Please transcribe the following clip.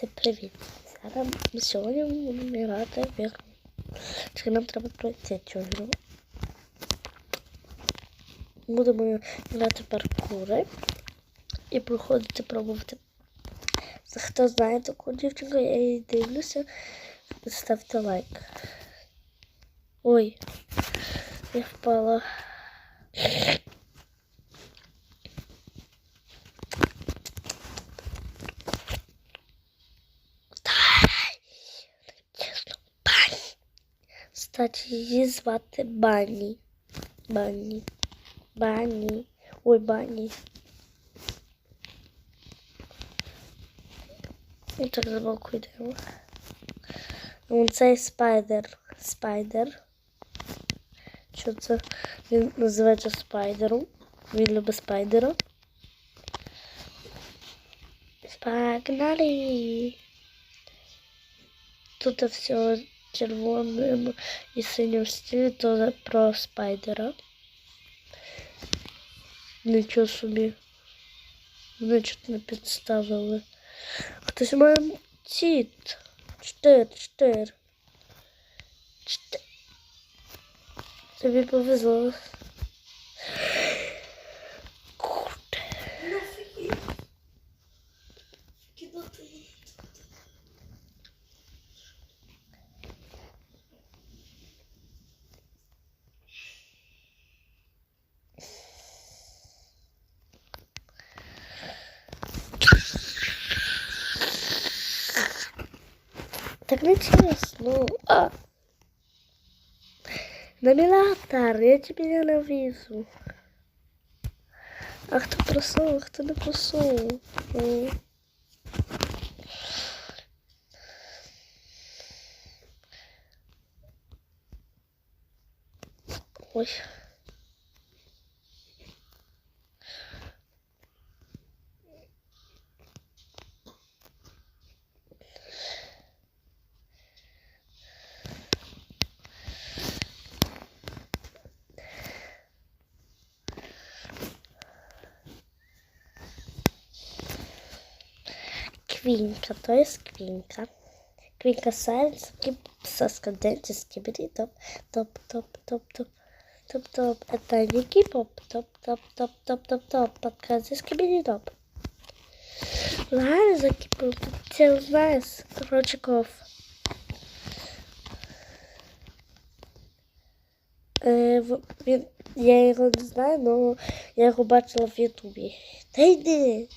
Це привіт. Зараз ми сьогодні будемо грати в ігру. Чи нам треба пройти цю гру. Будемо грати паркури і проходити, пробувати. Хто знає таку дівчинку, я її дивлюся. Ставте лайк. Ой, я впала. Кстати, її звати Бані. Бані. Бані. Ой, Бані. І так за боку йдемо. Ну, цей спайдер. Спайдер. Що це? Він називається спайдером. Він любить спайдера. Погнали! Тут все червоним і синім стилі, то про спайдера. Нічого собі. Вони чуть не підставили. Хтось має тіт. Чотири, чотири. Чотири. Тобі повезло. Курде. Так нечестно. А. Намилатор, я тебе ненавижу. А хто просунув, хто не просунув? М. Ой. Квинка, то есть квинка. Квинка сайенс, со сканденти скибиди, топ, топ, топ, топ, топ. Топ, топ, это не кип-поп, топ, топ, топ, топ, топ, топ, подкаст скибиди, топ. Ладно, за кип-поп, ты знаешь, короче, ков. Е, в- він, я його не знаю, але я його бачила в Ютубі. Та йди.